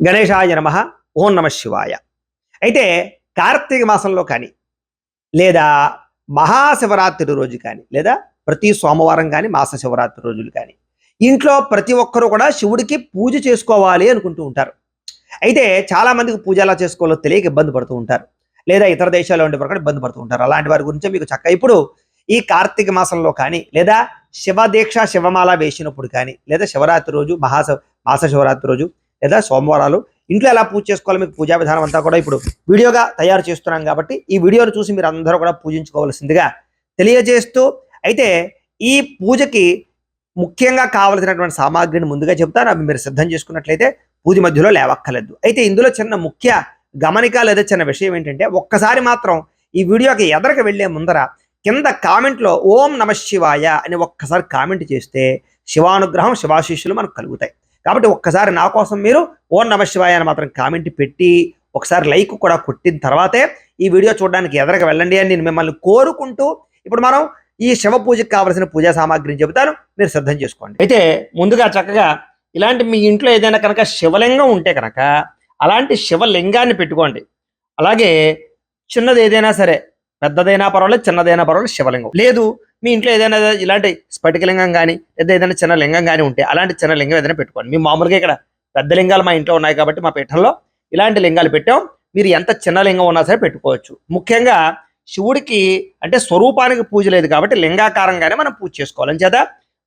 గణేశాయ నమ ఓం నమ శివాయ. అయితే కార్తీక మాసంలో కానీ లేదా మహాశివరాత్రి రోజు కానీ లేదా ప్రతి సోమవారం కానీ మాస శివరాత్రి రోజులు కానీ ఇంట్లో ప్రతి ఒక్కరూ కూడా శివుడికి పూజ చేసుకోవాలి అనుకుంటూ ఉంటారు. అయితే చాలామందికి పూజ ఎలా చేసుకోవాలో తెలియక ఇబ్బంది పడుతూ ఉంటారు. లేదా ఇతర దేశాల్లో ఉండే వారు కూడా ఇబ్బంది పడుతూ ఉంటారు. అలాంటి వారి గురించి మీకు చక్క ఇప్పుడు ఈ కార్తీక మాసంలో కానీ లేదా శివ దీక్ష శివమాల వేసినప్పుడు కానీ లేదా శివరాత్రి రోజు మహాశ మాస శివరాత్రి రోజు లేదా సోమవారాలు. ఇంట్లో ఎలా పూజ చేసుకోవాలి మీకు పూజా విధానం అంతా కూడా ఇప్పుడు వీడియోగా తయారు చేస్తున్నాం కాబట్టి ఈ వీడియోను చూసి మీరు అందరూ కూడా పూజించుకోవాల్సిందిగా తెలియజేస్తూ అయితే ఈ పూజకి ముఖ్యంగా కావలసినటువంటి సామాగ్రిని ముందుగా చెప్తాను. అవి మీరు సిద్ధం చేసుకున్నట్లయితే పూజ మధ్యలో లేవక్కర్లేదు. అయితే ఇందులో చిన్న ముఖ్య గమనిక లేదా చిన్న విషయం ఏంటంటే ఒక్కసారి మాత్రం ఈ వీడియోకి ఎదరికి వెళ్ళే ముందర కింద కామెంట్లో ఓం నమ శివాయ అని ఒక్కసారి కామెంట్ చేస్తే శివానుగ్రహం శివాశిష్యులు మనకు కలుగుతాయి. కాబట్టి ఒక్కసారి నా కోసం మీరు ఓం నమ శివాయ అని మాత్రం కామెంట్ పెట్టి ఒకసారి లైక్ కూడా కొట్టిన తర్వాతే ఈ వీడియో చూడడానికి ఎదరకు వెళ్ళండి అని నేను మిమ్మల్ని కోరుకుంటూ ఇప్పుడు మనం ఈ శివ పూజకి కావలసిన పూజా సామాగ్రిని చెబుతాను. మీరు సిద్ధం చేసుకోండి. అయితే ముందుగా చక్కగా ఇలాంటి మీ ఇంట్లో ఏదైనా కనుక శివలింగం ఉంటే కనుక అలాంటి శివలింగాన్ని పెట్టుకోండి. అలాగే చిన్నది ఏదైనా సరే పెద్దదైనా పర్వాలేదు చిన్నదైనా పర్వాలేదు శివలింగం. లేదు మీ ఇంట్లో ఏదైనా ఇలాంటి స్ఫటికలింగం కానీ లేదా ఏదైనా చిన్న లింగం కానీ ఉంటే అలాంటి చిన్న లింగం ఏదైనా పెట్టుకోండి. మీ మామూలుగా ఇక్కడ పెద్ద లింగాలు మా ఇంట్లో ఉన్నాయి కాబట్టి మా పీఠంలో ఇలాంటి లింగాలు పెట్టాం. మీరు ఎంత చిన్న లింగం ఉన్నా సరే పెట్టుకోవచ్చు. ముఖ్యంగా శివుడికి అంటే స్వరూపానికి పూజ లేదు కాబట్టి లింగాకారంగానే మనం పూజ చేసుకోవాలి. చేత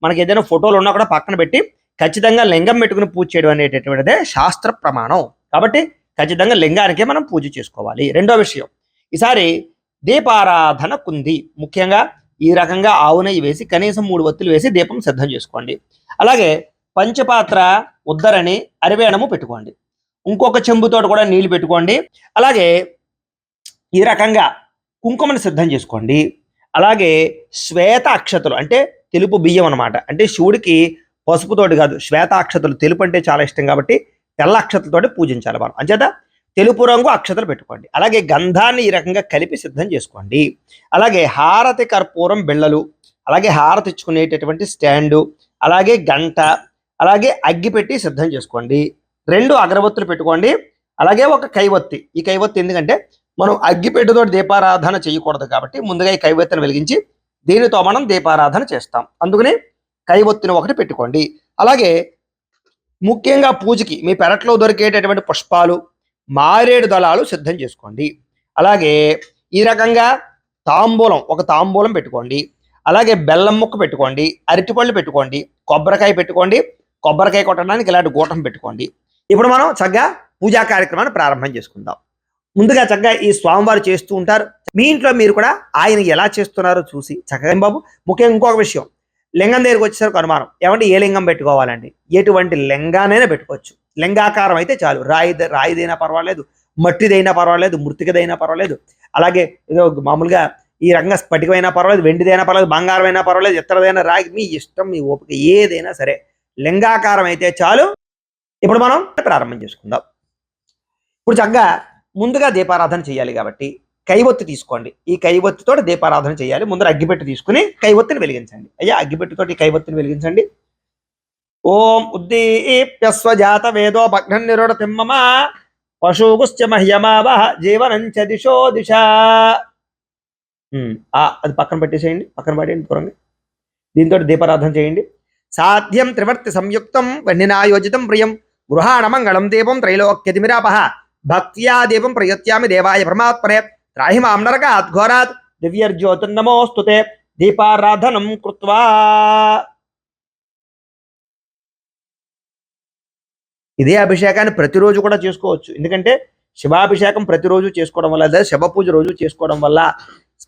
మనకి ఏదైనా ఫోటోలు ఉన్నా కూడా పక్కన పెట్టి ఖచ్చితంగా లింగం పెట్టుకుని పూజ చేయడం అనేటటువంటిదే శాస్త్ర ప్రమాణం. కాబట్టి ఖచ్చితంగా లింగానికే మనం పూజ చేసుకోవాలి. రెండో విషయం. ఈసారి దీపారాధన కుంది. ముఖ్యంగా ఈ రకంగా ఆవు నెయ్యి వేసి కనీసం మూడు ఒత్తులు వేసి దీపం సిద్ధం చేసుకోండి. అలాగే పంచపాత్ర ఉద్దరని అరివేణము పెట్టుకోండి. ఇంకొక చెంబుతోటి కూడా నీళ్ళు పెట్టుకోండి. అలాగే ఈ రకంగా కుంకుమని సిద్ధం చేసుకోండి. అలాగే శ్వేత అక్షతలు అంటే తెలుపు బియ్యం అన్నమాట. అంటే శివుడికి పసుపుతోటి కాదు శ్వేత అక్షతలు తెలుపు అంటే చాలా ఇష్టం కాబట్టి తెల్ల అక్షతలతోటి పూజించాలి మనం అంచేత తెలుపు రంగు అక్షతలు పెట్టుకోండి. అలాగే గంధాన్ని ఈ రకంగా కలిపి సిద్ధం చేసుకోండి. అలాగే హారతి కర్పూరం బిళ్ళలు అలాగే హారతి ఇచ్చుకునేటటువంటి స్టాండు అలాగే గంట అలాగే అగ్గి పెట్టి సిద్ధం చేసుకోండి. రెండు అగరబత్తులు పెట్టుకోండి. అలాగే ఒక కైవత్తి. ఈ కైవత్తి ఎందుకంటే మనం అగ్గిపెట్టుతో దీపారాధన చేయకూడదు కాబట్టి ముందుగా ఈ కైవత్తిని వెలిగించి దీనితో మనం దీపారాధన చేస్తాం. అందుకని కైవత్తిని ఒకటి పెట్టుకోండి. అలాగే ముఖ్యంగా పూజకి మీ పెరట్లో దొరికేటటువంటి పుష్పాలు మారేడు దళాలు సిద్ధం చేసుకోండి. అలాగే ఈ రకంగా తాంబూలం ఒక తాంబూలం పెట్టుకోండి. అలాగే బెల్లం ముక్క పెట్టుకోండి అరటిపళ్ళు పెట్టుకోండి కొబ్బరికాయ పెట్టుకోండి కొబ్బరికాయ కొట్టడానికి ఇలాంటి గూటం పెట్టుకోండి. ఇప్పుడు మనం చక్కగా పూజా కార్యక్రమాన్ని ప్రారంభం చేసుకుందాం. ముందుగా చక్కగా ఈ స్వామివారు చేస్తూ ఉంటారు. మీ ఇంట్లో మీరు కూడా ఆయన ఎలా చేస్తున్నారో చూసి చక్కగా బాబు? ముఖ్యంగా ఇంకొక విషయం. లింగం దగ్గరికి వచ్చేసరికి అనుమానం. ఏమంటే ఏ లింగం పెట్టుకోవాలండి? ఎటువంటి లింగానైనా పెట్టుకోవచ్చు. లింగాకారం అయితే చాలు. రాయి రాయిదైనా పర్వాలేదు మట్టిదైనా పర్వాలేదు మృతికదైనా పర్వాలేదు. అలాగే ఏదో మామూలుగా ఈ రంగ స్ఫటికమైనా పర్వాలేదు వెండిదైనా పర్వాలేదు బంగారం అయినా పర్వాలేదు ఇతరదైనా రాగి మీ ఇష్టం మీ ఓపిక ఏదైనా సరే లింగాకారం అయితే చాలు. ఇప్పుడు మనం ప్రారంభం చేసుకుందాం. ఇప్పుడు చక్కగా ముందుగా దీపారాధన చేయాలి కాబట్టి కైవొత్తి తీసుకోండి. ఈ కైవొత్తితో దీపారాధన చేయాలి. ముందర అగ్గిపెట్టి తీసుకుని కైవొత్తిని వెలిగించండి. అయ్యా అగ్గిపెట్టుతో ఈ కైవొత్తిని వెలిగించండి. ఓం ఉద్దీప్యస్వజాత వేదో భగ్నం నిరోడ తిమ్మమ పశుగుశ్చ మహ్యమావహ జీవనంచ దిశో దిశ. ఉమ్, ఆ, అది పక్కన పెట్టేసేయండి. పక్కన పడేయండి దూరంగా దీంతో దీపారాధన చేయండి. సాధ్యం త్రివర్తి సంయుక్తం వెన్నినాయోజితం ప్రియం. గృహాణ మంగళం దీపం త్రైలోక్యతిమిరాపహ. భక్త్యా దీపం ప్రయత్యామి దేవాయ పరమాత్మనే. రాహిమ అమ్నరకాత్ ఘోరాత్ దివ్యర్జ్యోతిర్నమోస్తుతే దీపారాధనం కృత్వా ఇదే అభిషేకాన్ని ప్రతిరోజు కూడా చేసుకోవచ్చు. ఎందుకంటే శివాభిషేకం ప్రతిరోజు చేసుకోవడం వల్ల లేదా శివ పూజ రోజు చేసుకోవడం వల్ల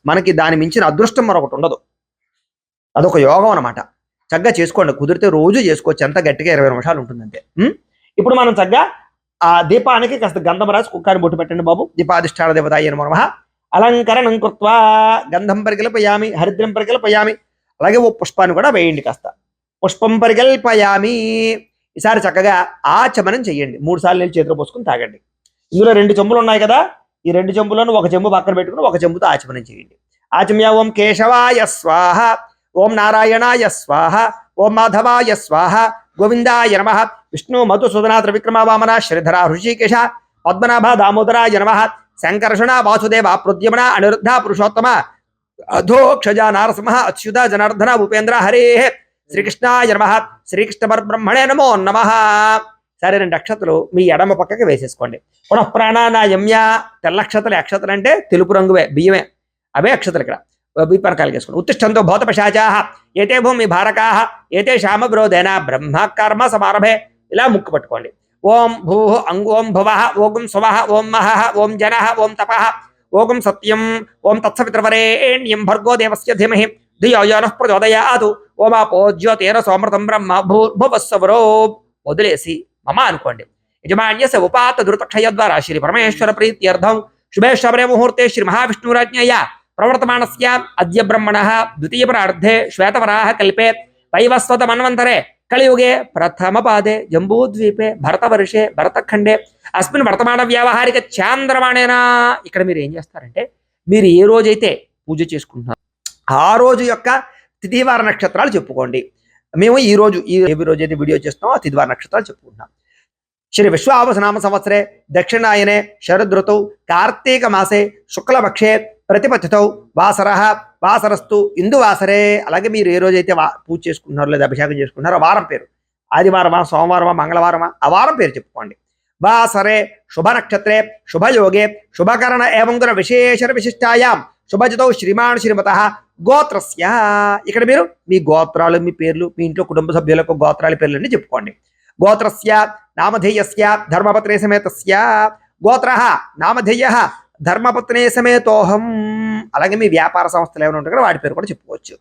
మనకి దాని మించిన అదృష్టం మరొకటి ఉండదు. అదొక యోగం అనమాట చక్కగా చేసుకోండి. కుదిరితే రోజు చేసుకోవచ్చు. ఎంత గట్టిగా ఇరవై నిమిషాలు ఉంటుందంటే. ఇప్పుడు మనం చక్కగా ఆ దీపానికి కాస్త గంధం రాసి కుక్కాని బొట్టు పెట్టండి బాబు. దీపాధిష్టాన దేవతాయ నమ. అలంకరణం కృత్వా గంధం పరికల్పయామి హరిద్రం పరికల్పయామి అలాగే ఓ పుష్పాన్ని కూడా వేయండి కాస్త. పుష్పం పరికల్పయామి ఈసారి చక్కగా ఆచమనం చేయండి. మూడు సార్లు నీళ్ళు చేతిలో పోసుకుని తాగండి. ఇందులో రెండు చెంబులు ఉన్నాయి కదా ఈ రెండు చెంబులను ఒక చెంబు పక్కన పెట్టుకుని ఒక చెంబుతో ఆచమనం చేయండి. ఆచమ్య ఓం కేశవాయ స్వాహ ఓం నారాయణాయ స్వాహ ఓం మాధవాయ స్వాహ గోవిందాయ నమ. విష్ణు మధుసూదన త్రివిక్రమ వామన శ్రీధర హృషికేశ పద్మనాభ దామోదరాయ నమ శంకర్షణ వాసుదేవ ప్రద్యుమ్న అనిరుద్ధ పురుషోత్తమ అధోక్షజ నారసింహ అచ్యుత జనార్దన ఉపేంద్ర హరే. శ్రీకృష్ణాయ నమ. శ్రీకృష్ణ పరబ్రహ్మణే నమో నమ. సరే రెండు అక్షతలు మీ ఎడమ పక్కకి వేసేసుకోండి. పునః ప్రాణానాయమ్య తెల్ల అక్షతలు అక్షతలు అంటే తెలుపు రంగువే బియ్యమే. అవే అక్షతలు ఇక్కడ. విపరకాలు చేసుకోండి ఉత్తిష్టంతో భూత పశాచా ఏతే భూమి భారకా ఏతే శ్యామ విరోధేన బ్రహ్మ కర్మ సమారభే. ఇలా ముక్కు పట్టుకోండి. ఓం భూ అంగ్ ఓం భువ ఓం సువ ఓం మహ ఓం జన ఓం తప ఓం సత్యం ఓం తత్సవితృవరేణ్యం భర్గో దేవస్య ధీమహి ధియో యోనః ప్రచోదయాతు ఓమాపో సోమృతం బ్రహ్మ భూర్భువస్సవరో. వదిలేసి మమ అనుకోండి. యజమాన్యస ఉపాత ద్రుతక్షయ ద్వారా శ్రీ పరమేశ్వర ప్రీత్యర్థం. శుభేశ్వరే ముహూర్తే శ్రీ మహావిష్ణురాజ్ఞయ. ప్రవర్తమానస్య అద్య బ్రహ్మణ ద్వితీయ ప్రార్థే శ్వేతవరాహ కల్పే వైవస్వత మన్వంతరే కలియుగే ప్రథమ పాదే జంబూద్వీపే భరతవర్షే భరతఖండే. అస్మిన్ వర్తమాన వ్యావహారిక చాంద్రమాణేనా ఇక్కడ మీరు ఏం చేస్తారంటే మీరు ఏ రోజైతే పూజ చేసుకుంటున్నారు ఆ రోజు యొక్క తిథివార నక్షత్రాలు చెప్పుకోండి. మేము ఈ రోజు ఈ ఏ రోజు అయితే వీడియో చేస్తామో ఆ తిథివార నక్షత్రాలు చెప్పుకుంటున్నాం. శ్రీ విశ్వావసనామ సంవత్సరే దక్షిణాయనే శరదృతౌ కార్తీక మాసే శుక్లపక్షే ప్రతిపత్తితో వాసర వాసరస్తు ఇందువాసరే. అలాగే మీరు ఏ రోజైతే వా పూజ చేసుకుంటున్నారో లేదా అభిషేకం చేసుకుంటున్నారో వారం పేరు. ఆదివారమా సోమవారమా మంగళవారమా ఆ వారం పేరు చెప్పుకోండి. వాసరే శుభ నక్షత్రే శుభయోగే శుభకరణ ఏవంగుర విశేష విశిష్టాయాం. శుభజితో శ్రీమాన్ శ్రీమత గోత్రస్య. ఇక్కడ మీరు మీ గోత్రాలు మీ పేర్లు మీ ఇంట్లో కుటుంబ సభ్యులకు గోత్రాల పేర్లన్నీ చెప్పుకోండి. గోత్రస్య నామధేయస్య ధర్మపత్రే సమేతస్య. గోత్ర నామధేయ ధర్మపత్నే సమేతోహం. అలాగే మీ వ్యాపార సంస్థలు ఏమైనా ఉంటాయి కదా వాటి పేరు కూడా చెప్పుకోవచ్చు.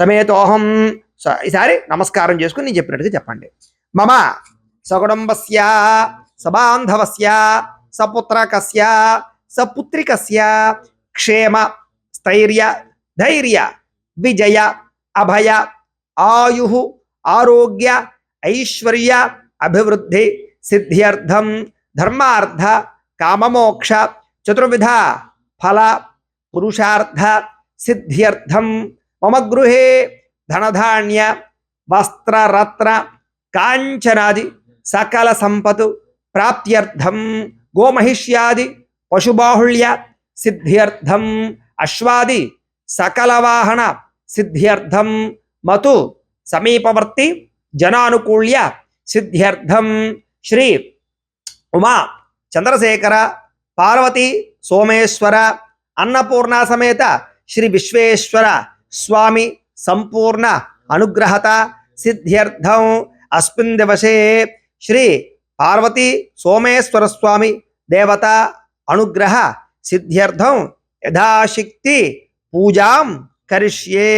సమేతోహం. స- ఈసారి నమస్కారం చేసుకుని నేను చెప్పినట్టుగా చెప్పండి. మమ సగుడంబస్య సబాంధవస్య సపుత్రకస్య సపుత్రికస్య క్షేమ స్థైర్య ధైర్య విజయ అభయ ఆయు ఆరోగ్య ఐశ్వర్య అభివృద్ధి సిద్ధ్యర్థం ధర్మార్థ కామమోక్ష चतुर्विधा फल पुरुषार्थ सिद्ध्यर्थम मम गृहे धनधान्य वस्त्र रत्न कांचनादि सकल संपत्ति प्राप्त्यर्थम गोमहिष्यादि, पशुबाहुल्य सिद्ध्यर्थम अश्वादि सकल वाहन सिद्ध्यर्थम मतु समीपवर्ती, जनानुकूल्य सिद्ध्यर्थम श्री उमा चंद्रशेखर పార్వతి సోమేశ్వర అన్నపూర్ణ సమేత శ్రీ విశ్వేశ్వర స్వామి సంపూర్ణ అనుగ్రహత సిద్ధ్యర్థం. అస్మిన్ దివసే శ్రీ పార్వతి సోమేశ్వర స్వామి దేవత అనుగ్రహ సిద్ధ్యర్థం. యథాశక్తి పూజాం కరిష్యే.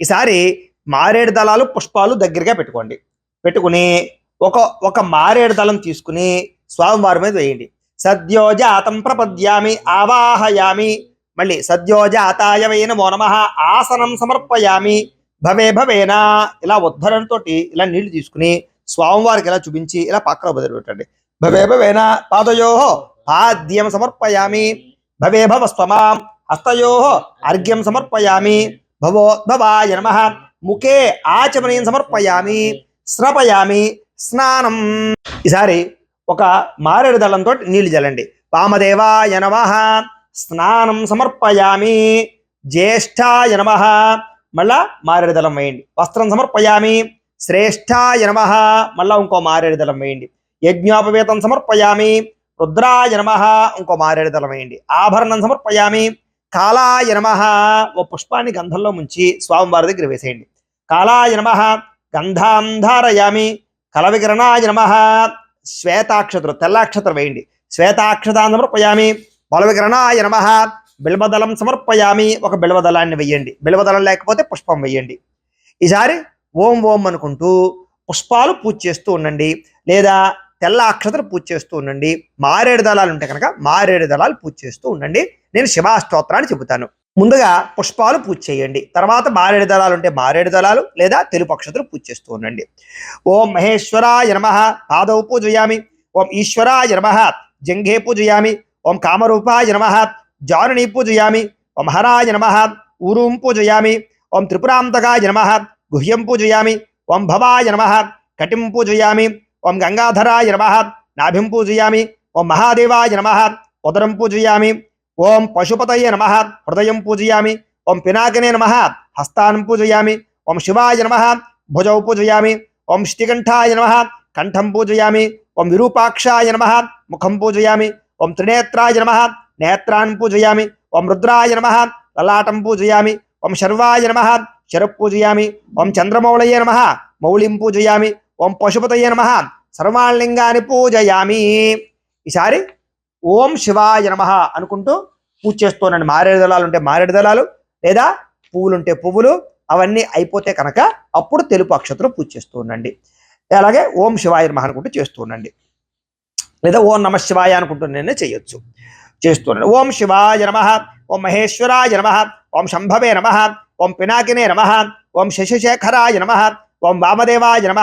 ఈసారి మారేడు దళాలు పుష్పాలు దగ్గరగా పెట్టుకోండి. పెట్టుకుని ఒక ఒక మారేడు దళం తీసుకుని స్వామివారి మీద వేయండి. సద్యోజాతం ప్రపద్యామి ఆవాహయామి. మళ్ళీ సద్యోజాతాయ వై నమో నమ ఆసనం సమర్పయామి. భవే భవేనా. ఇలా ఉద్ధరణతోటి ఇలా నీళ్ళు తీసుకుని స్వామివారికి ఇలా చూపించి ఇలా పక్కన బదులు పెట్టండి భవే భవేనా పాదయో పాద్యం సమర్పయామి. భవే భవ స్వమాం హస్తయో అర్ఘ్యం సమర్పయామి. భవోద్భవాయ నమ ముఖే ఆచమనీయం సమర్పయామి. స్నపయామి స్నానం. ఈసారి ఒక మారేడు దళంతో నీళ్ళు జల్లండి. వామదేవాయ నమ. స్నానం సమర్పయామి. జ్యేష్ఠాయ నమ. మళ్ళా మారేడు దళం వేయండి. వస్త్రం సమర్పయామి. శ్రేష్ఠాయ నమ. మళ్ళా ఇంకో మారేడు దళం వేయండి. యజ్ఞోపవేతం సమర్పయామి. రుద్రాయ నమ. ఇంకో మారేడు దళం వేయండి. ఆభరణం సమర్పయామి. కాలాయ నమ. ఓ పుష్పాన్ని గంధంలో ముంచి స్వామివారి దగ్గర వేసేయండి. కాలాయ నమ. గంధాం ధారయామి. నమ. శ్వేతాక్షతలు తెల్లాక్షతలు వేయండి. శ్వేతాక్షతాన్ని సమర్పయామి బలవికరణాయ నమ. బిల్వదళం సమర్పయామి. ఒక బిల్వదళాన్ని వెయ్యండి బిల్వదళం లేకపోతే పుష్పం వెయ్యండి ఈసారి ఓం ఓం అనుకుంటూ పుష్పాలు పూజ చేస్తూ ఉండండి. లేదా తెల్ల అక్షతలు పూజ చేస్తూ ఉండండి. మారేడు దళాలు ఉంటే కనుక మారేడు దళాలు పూజ చేస్తూ ఉండండి. నేను శివాష్టోత్రాన్ని చెబుతాను. ముందుగా పుష్పాలు పూజ చేయండి. తర్వాత మారేడు దళాలు ఉంటే మారేడు దళాలు లేదా తెలుపు అక్షతలు పూజ చేస్తూ ఉండండి. ఓం మహేశ్వరాయ నమ. పాదవు పూజయామి. ఓం ఈశ్వరాయ నమ. జంఘే పూజయామి. ఓం కామరూపాయ నమ. జారుణి పూజయామి. ఓం హరాయ నమ. ఊరుం పూజయామి. ఓం త్రిపురాంతకాయ నమ. గుహ్యం పూజయామి. ఓం భవాయ నమ. కటిం పూజయామి. ఓం గంగాధరాయ నమ. నాభిం పూజయామి. ఓం మహాదేవాయ నమ. ఉదరం పూజయామి. ఓం పశుపతయ నమ. హృదయం పూజయామి. ఓం పినాకినే నమ. హస్తానం పూజయామి. ఓం శివాయ నమ. భుజౌ పూజయామి. ఓం శ్రీకంఠాయ నమ. కంఠం పూజయామి. ఓం విరూపాక్షాయ నమ. ముఖం పూజయామి. ఓం త్రినేత్రాయ నమ. నేత్రాన్ పూజయామి. ఓం రుద్రాయ నమ. లలాటం పూజయామి. ఓం శర్వాయ నమ. శరప్ పూజయామి. ఓం చంద్రమౌళయ నమ. మౌళిం పూజయామి. ఓం పశుపతయ నమ. సర్వాణ్లింగాన్ని పూజయామి. ఈసారి ఓం శివాయ నమ అనుకుంటూ పూజ చేస్తూనండి మారేడు దళాలు ఉంటే మారేడు దళాలు లేదా పువ్వులుంటే పువ్వులు అవన్నీ అయిపోతే కనుక అప్పుడు తెలుపు అక్షతలు పూజ చేస్తూ ఉండండి అలాగే ఓం శివాయ నమ అనుకుంటూ చేస్తూ ఉండండి లేదా ఓం నమ శివాయ అనుకుంటూ నేను చేయొచ్చు. ఉండండి ఓం శివాయ నమ ఓం మహేశ్వరాయ నమ ఓం శంభవే నమ ఓం పినాకినే నమ ఓం శశిశేఖరాయ నమ ఓం వామదేవాయ నమ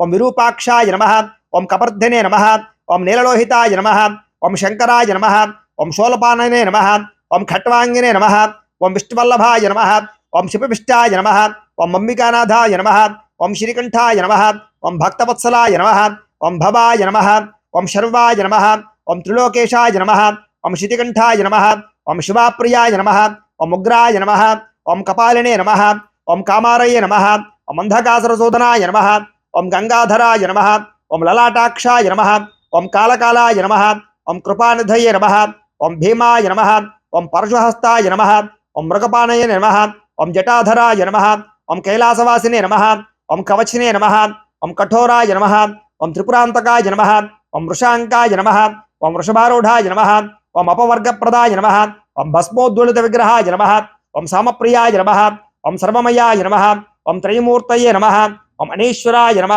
ఓం విరూపాక్షాయ నమ ఓం కపర్ధనే నమ ఓం నీలలోహితాయ నమ ఓం శంకరాయ నమ ఓం శూలపాననే నమ ఓం ఖట్వాంగినే నమ ఓం విష్ణువల్లభాయ నమ ఓం శివపిష్టాయ నమ ఓం అంబికానాథాయ నమ ఓం శ్రీకంఠాయ నమ ఓం భక్తవత్సలాయ నమ ఓం భవాయ నమ ఓం శర్వాయ నమ ఓం త్రిలోకేశాయ నమ ఓం శితికంఠాయ నమ ఓం శివాప్రియాయ నమ ఓం ఉగ్రాయ నమ ఓం కపాలినే నమ ఓం కామారయ నమ ఓం అంధకాసురశోధనాయ నమ ఓం గంగాధరాయ నమ ఓం లలాటాక్షాయ నమ ఓం కాళకాలాయ నమ ఓం కృపానిధయ నమ ఓం భీమాయ నమ ఓం పరశుహస్తాయ నమ ఓం మృగపానయ నమ ఓం జటాధరాయ నమ ఓం కైలాసవాసినే నమ ఓం కవచినే నమ ఓం కఠోరాయ నమ ఓం త్రిపురాంతకాయ నమ ఓం వృషాంకాయ నమ ఓం వృషభారూఢాయ నమ ఓం అపవర్గప్రదాయ నమ ఓం భస్మోద్వలిత విగ్రహాయ నమ ఓం సామప్రియాయ నమ ఓం సర్వమయాయ నమ ఓం త్రయమూర్తయే నమ ఓం అనీశ్వరాయ నమ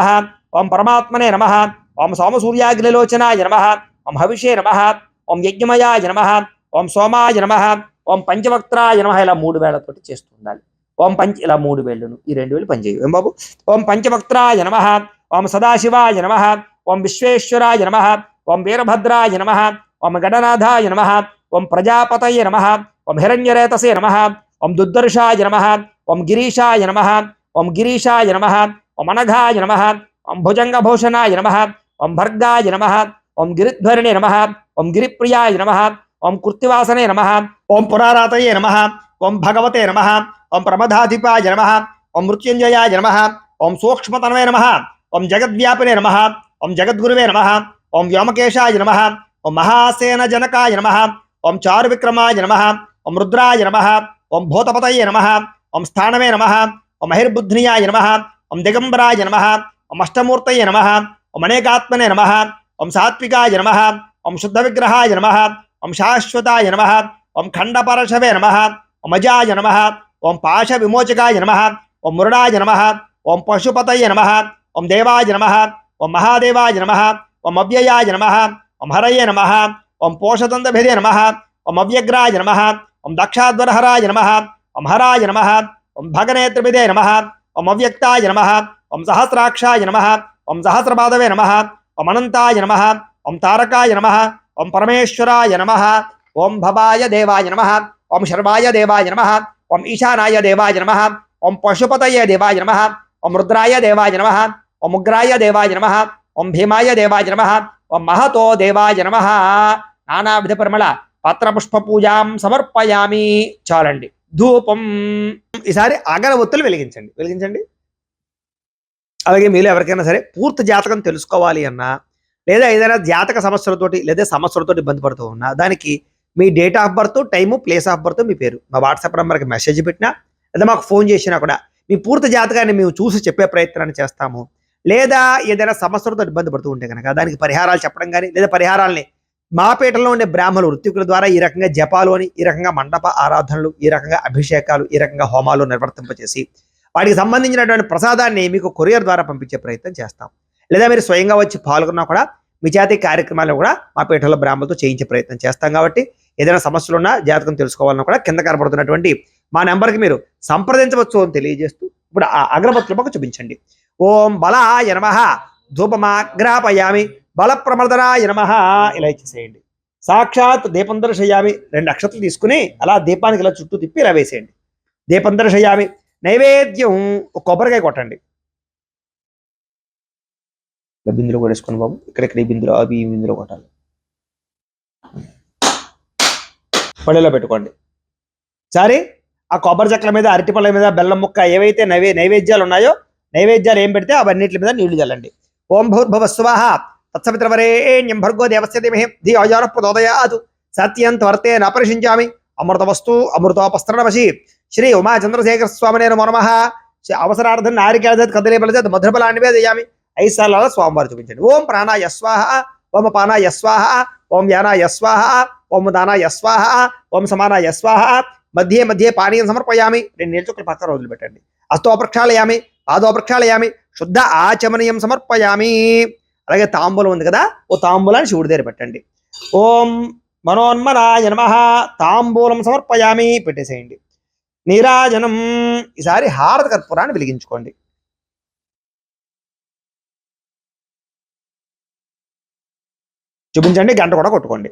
ఓం పరమాత్మనే నమ ఓం సోమసూర్యాగ్నిలోచనాయ నమ ఓం హవిషే నమ ఓం యజ్ఞమయాయ నమ ఓం సోమాయ నమ ఓం పంచవక్త్రాయ నమ ఇలా మూడు వేళ్ళతోటి చేస్తూ ఉండాలి ఓం పంచ ఇలా మూడు వేళ్ళను ఈ రెండు వేలు పనిచేయవు ఏం బాబు ఓం పంచవక్త్రాయ నమ ఓం సదాశివాయ నమ ఓం విశ్వేశ్వరాయ నమ ఓం వీరభద్రాయ నమ ఓం గణనాథాయ నమ ఓం ప్రజాపతయ నమ ఓం హిరణ్యరేతసే నమ ఓం దుర్దర్శాయ నమ ఓం గిరీషాయ నమ ఓం గిరీషాయ నమ ఓం అనఘాయ నమ ఓం భుజంగభూషణాయ నమ ఓం భర్గాయ నమ ఓం గిరిధ్వరిణే నమ ఓం గిరిప్రియాయ నమ ఓం కృత్తివాసనే నమ ఓం పురారాతయే నమ ఓం భగవతే నమ ఓం ప్రమదాధిపాయ నమ ఓం మృత్యుంజయాయ నమ ఓం సూక్ష్మతనవే నమ ఓం జగద్వ్యాపినే నమ ఓం జగద్గురువే నమ ఓం వ్యోమకేశాయ నమ ఓం మహాసేన జనకాయ నమ ఓం చారు విక్రమాయ నమ ఓం రుద్రాయ నమ ఓం భూతపతయే నమ ఓం స్థానమే నమ ఓం మహిర్బుద్ధ్నియాయ నమ ఓం దిగంబరాయ నమ ఓం అష్టమూర్తయే నమ ఓం అనేకాత్మనే నమ ఓం సాత్వికాయ నమ ఓం శుద్ధ విగ్రహాయ నమ ఓం శాశ్వతాయ నమ ఓం ఖండపరశవే నమ ఓం అజాయ నమ ఓం పాశ విమోచకాయ నమ ఓం మురుడాయ నమ ఓం పశుపతయ నమ ఓం దేవాయ నమ ఓం మహాదేవాయ నమ ఓం అవ్యయాయ నమ ఓం హరయే నమ ఓం పోషదంతభేదే నమ ఓం అవ్యగ్రాయ నమ ఓం దక్షాధ్వరహరాయ నమ ఓం హరాయ నమ ఓం భగనేత్రభిదే నమ ఓం అవ్యక్తాయ నమ ఓం సహస్రాక్షాయ నమ ఓం సహస్రపాదవే నమ ఓం అనంతాయ నమ ఓం తారకాయ నమ ఓం పరమేశ్వరాయ నమ ఓం భవాయ దేవాయ నమ ఓం శర్వాయ దేవాయ నమ ఓం ఈశానాయ దేవాయ నమ ఓం పశుపతయ దేవాయ నమ ఓం రుద్రాయ దేవాయ నమ ఓం ఉగ్రాయ దేవాయ నమ ఓం భీమాయ దేవాయ నమ ఓం మహతో దేవాయ నమ నానావిధ పరిమళ పత్రపుష్ప పూజాం సమర్పయామి చాలండి ధూపం ఈసారి అగరవత్తులు వెలిగించండి వెలిగించండి అలాగే మీరు ఎవరికైనా సరే పూర్తి జాతకం తెలుసుకోవాలి అన్నా లేదా ఏదైనా జాతక సమస్యలతోటి లేదా సమస్యలతోటి ఇబ్బంది పడుతూ ఉన్నా దానికి మీ date of birth time place of birth మీ పేరు. మా వాట్సాప్ నెంబర్కి మెసేజ్ పెట్టినా లేదా మాకు ఫోన్ చేసినా కూడా మీ పూర్తి జాతకాన్ని మేము చూసి చెప్పే ప్రయత్నాన్ని చేస్తాము. లేదా ఏదైనా సమస్యలతో ఇబ్బంది పడుతూ ఉంటే కనుక దానికి పరిహారాలు చెప్పడం కానీ లేదా పరిహారాలని మా పీఠంలో ఉండే బ్రాహ్మణులు వృత్తికుల ద్వారా ఈ రకంగా జపాలు అని ఈ రకంగా మండప ఆరాధనలు ఈ రకంగా అభిషేకాలు ఈ రకంగా హోమాలు నిర్వర్తింపచేసి వాటికి సంబంధించినటువంటి ప్రసాదాన్ని మీకు కొరియర్ ద్వారా పంపించే ప్రయత్నం చేస్తాం. లేదా మీరు స్వయంగా వచ్చి పాల్గొన్నా కూడా మీ జాతి కార్యక్రమాలు కూడా మా పీఠంలో బ్రాహ్మణులతో చేయించే ప్రయత్నం చేస్తాం కాబట్టి ఏదైనా సమస్యలు ఉన్నా జాతకం తెలుసుకోవాలన్నా కూడా కింద కనబడుతున్నటువంటి మా నెంబర్కి మీరు సంప్రదించవచ్చు అని తెలియజేస్తూ ఇప్పుడు ఆ అగరబత్తుల పక్క చూపించండి. ఓం బలాయ నమ ధూపమాగ్రాపయామి బల ప్రమదనాయ నమ ఇలా ఇచ్చేసేయండి. సాక్షాత్ దీపం దర్శయామి రెండు అక్షతలు తీసుకుని అలా దీపానికి ఇలా చుట్టూ తిప్పి ఇలా వేసేయండి. దీపం దర్శయామి నైవేద్యం ఒక కొబ్బరికాయ కొట్టండి. బిందులో కూడా వేసుకోండి బాబు. ఇక్కడెక్కడ ఈ బిందులో అవి ఈ బిందులో కొట్టాలి. పళ్ళెలో పెట్టుకోండి. సరే ఆ కొబ్బరి చెక్కల మీద అరటి పళ్ళ మీద బెల్లం ముక్క ఏవైతే నైవే నైవేద్యాలు ఉన్నాయో నైవేద్యాలు ఏం పెడితే అవన్నిటి మీద నీళ్ళు చల్లండి. ఓం భూర్భవ స్వాహ తత్సమిత్రవరే భర్గో దేవస్య ధీమహి. ధీ అయోర ప్రదోదయాదు సత్యం త్వర్తే నపరిశించామి అమృతవస్తు అమృతోపస్త్రణవశి శ్రీ ఉమా చంద్రశేఖర స్వామి నేను మనమః అవసరార్థం నారికేళ కదలే బలజ మధురబలా నివేదయామి ఐదు సార్లు స్వామివారు చూపించండి. ఓం ప్రాణ యస్వాహ ఓం పాన యస్వాహ ఓం యానా యస్వాహ ఓం దానా యస్వాహ ఓం సమాన యస్వాహ మధ్యే మధ్యే పానీయం సమర్పయామి. రెండు నీళ్ళు చుక్కలు పక్కన రోజులు పెట్టండి. అస్తో ప్రక్షాళయామి పాదో ప్రక్షాళయామి శుద్ధ ఆచమనీయం సమర్పయామి. అలాగే తాంబూలం ఉంది కదా ఓ తాంబూలాన్ని శివుడి దగ్గర పెట్టండి. ఓం మనోన్మనాయ నమ. తాంబూలం సమర్పయామి పెట్టేసేయండి. నీరాజనం. ఈసారి హారత కర్పూరాన్ని వెలిగించుకోండి. చూపించండి గంట కూడా కొట్టుకోండి.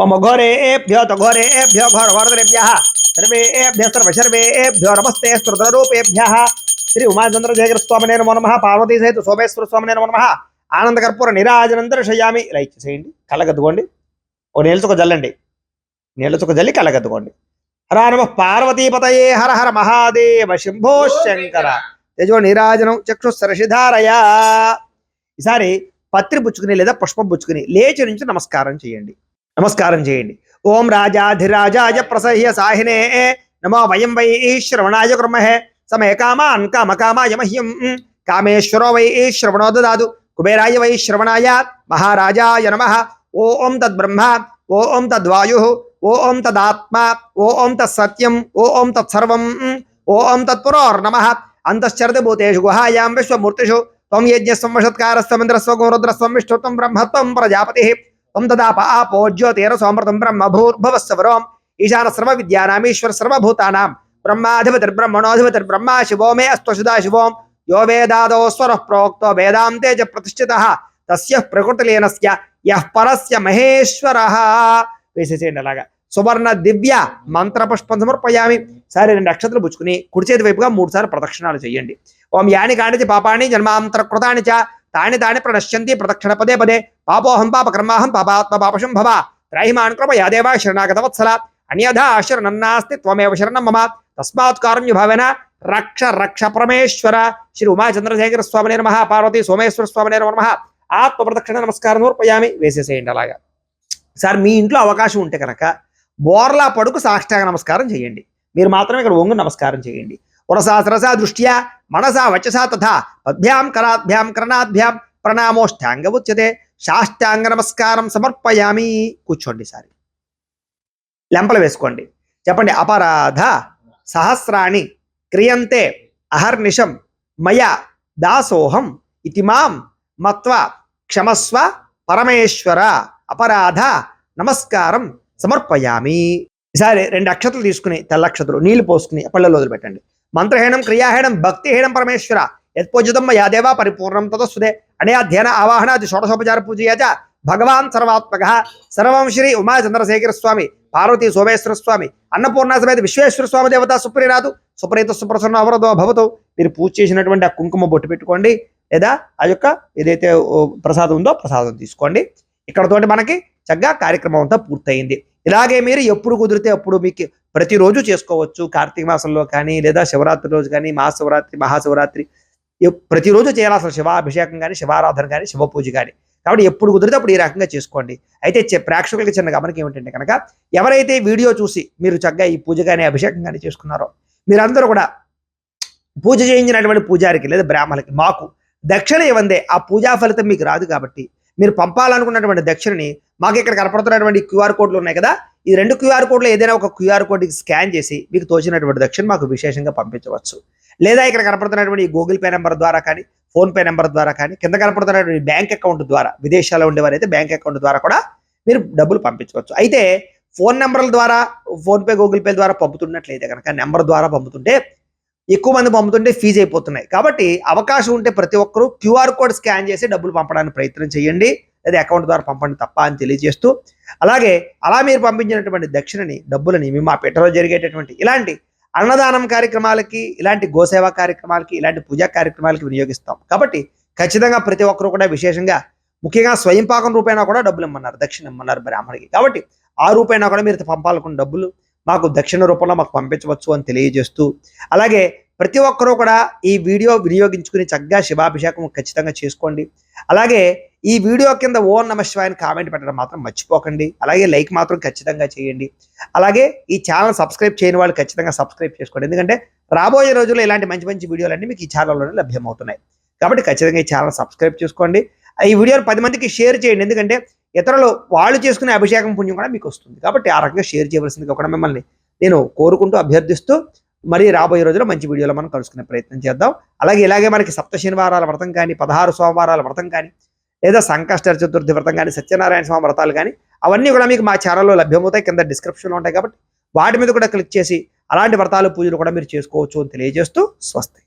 ఓం ఘోరేభ్యో ఘోర ఘోరదరేభ్య సర్వేభ్య సర్వ సర్వేభ్యో నమస్తే స్తృతరూపేభ్య శ్రీ ఉమాచంద్ర జయగర స్వామినే నమో నమ. పార్వతీ సహిత సోమేశ్వర స్వామినే నమో నమ. ఆనందకర్పూర నిరాజనం దర్శయామి. ఇలా ఇచ్చేసేయండి కళ్ళగద్దుకోండి ఓ నీళ్ళ చుక్క జల్లండి. నీళ్ళ చుక్క జల్లి కళ్ళగద్దుకోండి హర నమ పార్వతీపతయే హర హర మహాదేవ శంభో శంకర. తేజో నీరాజనం చక్షు సరసిధారయా ఈసారి పత్రి పుచ్చుకుని లేదా పుష్పం పుచ్చుకుని లేచి నుంచి నమస్కారం చేయండి. నమస్కారం చేయండి. ఓం రాజాధిరాజాయ ప్రసహ్య సాహినే నమో వయం వై శ్రవణాయ కృమహే సమే కామాన్ కామ కామాయ మహ్యం కామేశ్వరో వై శ్రవణో దాదు కుబేరాయ వై శ్రవణాయ మహారాజాయ నమ. ओ ओम तद ब्रह्मा ओ ओम तद वायु ओ ओम तद आत्मा ओम तत् सत्यम ओम तत्सर्व ओ ओम तत्पुर और नमः अंतश्चरते भूतेषु गुहायां विश्वमूर्तिषु, त्वं यज्ञस्वं वषत्कारस्त्वं इन्द्रस्वं रुद्रस्वं विष्णुत्वं ब्रह्मत्वं प्रजापति। तम तदाप आपो ज्योतिरसोमृतं ब्रह्म भूर्भुवस्सवरोम् ईशानसर्वविद्यानामीश्वर सर्वभूतानां ब्रह्माधिपतिर्ब्रह्मणोऽधिपतिर्ब्रह्मा शिवो मे अस्तु सदा शिवों यो वेदादो स्वर प्रोक्तो वेदांते च प्रतिष्ठितः తస్య ప్రకృతిలీనస్య యః పరస్య మహేశ్వర. వేసేసేయండి అలాగా. సువర్ణ దివ్య మంత్రపుష్పం సమర్పయామి. సరే రెండు అక్షతలు పుచ్చుకుని కుడిచేతి వైపుగా మూడుసార్లు ప్రదక్షిణాలు చేయండి. ఓం యాని కాణిచి పాపాని జన్మాంతర కృతాని చ తాని తాని ప్రణశ్యంతి ప్రదక్షిణ పదే పదే. పాపోహం పాప కర్మాహం పాపాత్మ పాపశం భవ త్రైహిమాన్ కృప యాదేవ శరణాగత వత్సల అన్యథా శరణన్నాస్తి త్వమేవ శరణం మమ. తస్మాత్ కారుణ్య భావేన రక్ష రక్ష పరమేశ్వర. శ్రీ ఉమాచంద్రశేఖర స్వామి నమ. పార్వతీ సోమేశ్వర స్వామి నమ. ఆత్మ ప్రదక్షిణ నమస్కారం సమర్పయామి వేసేసేయండి అలాగా. సార్ మీ ఇంట్లో అవకాశం ఉంటే కనుక బోర్లా పడుకు సాష్టాంగ నమస్కారం చేయండి. మీరు మాత్రం ఇక్కడ ఒంగు నమస్కారం చేయండి. ఉరసా సరసా దృష్ట్యా మనసా వచసా తథా పద్భ్యాం కరాభ్యాం కరణాభ్యాం ప్రణామోష్టాంగ ఉచ్యతే సాష్టాంగ నమస్కారం సమర్పయామి. కూర్చోండి సారి. లెంపలు వేసుకోండి. చెప్పండి అపరాధ సహస్రాణి క్రియంతే అహర్నిషం మయ దాసోహం ఇతి మాం మత్వ క్షమస్వ పరమేశ్వర అపరాధ నమస్కారం సమర్పయామి. ఈసారి రెండు అక్షతలు తీసుకుని తెల్లక్షతలు నీళ్ళు పోసుకుని పళ్ళలో వదిలిపెట్టండి. మంత్రహీనం క్రియాహీనం భక్తిహీనం పరమేశ్వర. యత్పూజితం యాదేవా పరిపూర్ణం తదస్సుదే. అనయా ధ్యాన ఆవాహనాది షోడశోపచార పూజయాచ భగవాన్ సర్వాత్మక. సర్వం శ్రీ ఉమాచంద్రశేఖర స్వామి పార్వతీ సోమేశ్వర స్వామి అన్నపూర్ణ సమేత విశ్వేశ్వర స్వామి దేవత సుప్రీరాదు సుప్రీత సుప్రసన్న అవరదో భవతు. మీరు పూజ చేసినటువంటి ఆ కుంకుమ బొట్టు పెట్టుకోండి. లేదా ఆ యొక్క ఏదైతే ప్రసాదం ఉందో ప్రసాదం తీసుకోండి. ఇక్కడతోటి మనకి చక్కగా కార్యక్రమం అంతా పూర్తయింది. ఇలాగే మీరు ఎప్పుడు కుదిరితే అప్పుడు మీకు ప్రతిరోజు చేసుకోవచ్చు. కార్తీక మాసంలో కానీ లేదా శివరాత్రి రోజు కానీ మహాశివరాత్రి మహాశివరాత్రి. ప్రతిరోజు చేయాలి శివ శివాభిషేకం కానీ శివారాధన కానీ శివ పూజ కానీ. కాబట్టి ఎప్పుడు కుదిరితే అప్పుడు ఈ రకంగా చేసుకోండి. అయితే ప్రేక్షకులకి చిన్న గమనిక ఏమిటంటే కనుక ఎవరైతే వీడియో చూసి మీరు చక్కగా ఈ పూజ కానీ అభిషేకం కానీ చేసుకున్నారో మీరందరూ కూడా పూజ చేయించినటువంటి పూజారికి లేదా బ్రాహ్మణులకి మాకు దక్షిణ ఇవ్వందే ఆ పూజా ఫలితం మీకు రాదు కాబట్టి. మీరు పంపాలనుకున్నటువంటి దక్షిణని మాకు ఇక్కడ కనపడుతున్నటువంటి క్యూఆర్ కోడ్లు ఉన్నాయి కదా? ఈ రెండు క్యూఆర్ కోడ్లు ఏదైనా ఒక క్యూఆర్ కోడ్కి స్కాన్ చేసి మీకు తోచినటువంటి దక్షిణ మాకు విశేషంగా పంపించవచ్చు. లేదా ఇక్కడ కనపడుతున్నటువంటి గూగుల్ పే నెంబర్ ద్వారా కానీ ఫోన్ పే నెంబర్ ద్వారా కానీ కింద కనపడుతున్నటువంటి బ్యాంక్ అకౌంట్ ద్వారా విదేశాల్లో ఉండేవారైతే బ్యాంక్ అకౌంట్ ద్వారా కూడా మీరు డబ్బులు పంపించవచ్చు. అయితే ఫోన్ నెంబర్ల ద్వారా ఫోన్పే గూగుల్ పే ద్వారా పంపుతున్నట్లయితే కనుక నెంబర్ ద్వారా పంపుతుంటే ఎక్కువ మంది పంపుతుంటే ఫీజు అయిపోతున్నాయి. కాబట్టి అవకాశం ఉంటే ప్రతి ఒక్కరూ క్యూఆర్ కోడ్ స్కాన్ చేసి డబ్బులు పంపడానికి ప్రయత్నం చేయండి. లేదా అకౌంట్ ద్వారా పంపండి తప్ప అని తెలియజేస్తూ. అలాగే అలా మీరు పంపించినటువంటి దక్షిణని డబ్బులని మేము మా పెట్టలో జరిగేటటువంటి ఇలాంటి అన్నదానం కార్యక్రమాలకి ఇలాంటి గోసేవా కార్యక్రమాలకి ఇలాంటి పూజా కార్యక్రమాలకి వినియోగిస్తాం. కాబట్టి ఖచ్చితంగా ప్రతి ఒక్కరు కూడా విశేషంగా ముఖ్యంగా స్వయం పాకం రూపైనా కూడా డబ్బులు ఇమ్మన్నారు దక్షిణ ఇమ్మన్నారు బ్రాహ్మణికి కాబట్టి ఆ రూపైనా కూడా మీరు పంపాలనుకున్న డబ్బులు మాకు దక్షిణ రూపంలో మాకు పంపించవచ్చు అని తెలియజేస్తూ అలాగే ప్రతి ఒక్కరూ కూడా ఈ వీడియో వినియోగించుకుని చక్కగా శివాభిషేకం ఖచ్చితంగా చేసుకోండి. అలాగే ఈ వీడియో కింద ఓం నమ శివాయని కామెంట్ పెట్టడం మాత్రం మర్చిపోకండి. అలాగే లైక్ మాత్రం ఖచ్చితంగా చేయండి. అలాగే ఈ ఛానల్ సబ్స్క్రైబ్ చేయని వాళ్ళు ఖచ్చితంగా సబ్స్క్రైబ్ చేసుకోండి. ఎందుకంటే రాబోయే రోజుల్లో ఇలాంటి మంచి మంచి వీడియోలన్నీ మీకు ఈ ఛానల్లోనే లభ్యమవుతున్నాయి. కాబట్టి ఖచ్చితంగా ఈ ఛానల్ సబ్స్క్రైబ్ చేసుకోండి. ఈ వీడియోని పది మందికి షేర్ చేయండి. ఎందుకంటే ఇతరులు వాళ్ళు చేసుకునే అభిషేకం పుణ్యం కూడా మీకు వస్తుంది. కాబట్టి ఆ రకంగా షేర్ చేయవలసింది కూడా మిమ్మల్ని నేను కోరుకుంటూ అభ్యర్థిస్తూ మరి రాబోయే రోజుల్లో మంచి వీడియోలో మనం కలుసుకునే ప్రయత్నం చేద్దాం. అలాగే ఇలాగే మనకి సప్త శనివారాల వ్రతం కానీ పదహారు సోమవారాల వ్రతం కానీ లేదా సంకష్ట చతుర్థి వ్రతం కానీ సత్యనారాయణ స్వామి వ్రతాలు కానీ అవన్నీ కూడా మీకు మా ఛానల్లో లభ్యమవుతాయి. కింద డిస్క్రిప్షన్లో ఉంటాయి కాబట్టి వాటి మీద కూడా క్లిక్ చేసి అలాంటి వ్రతాలు పూజలు కూడా మీరు చేసుకోవచ్చు అని తెలియజేస్తూ స్వస్తి.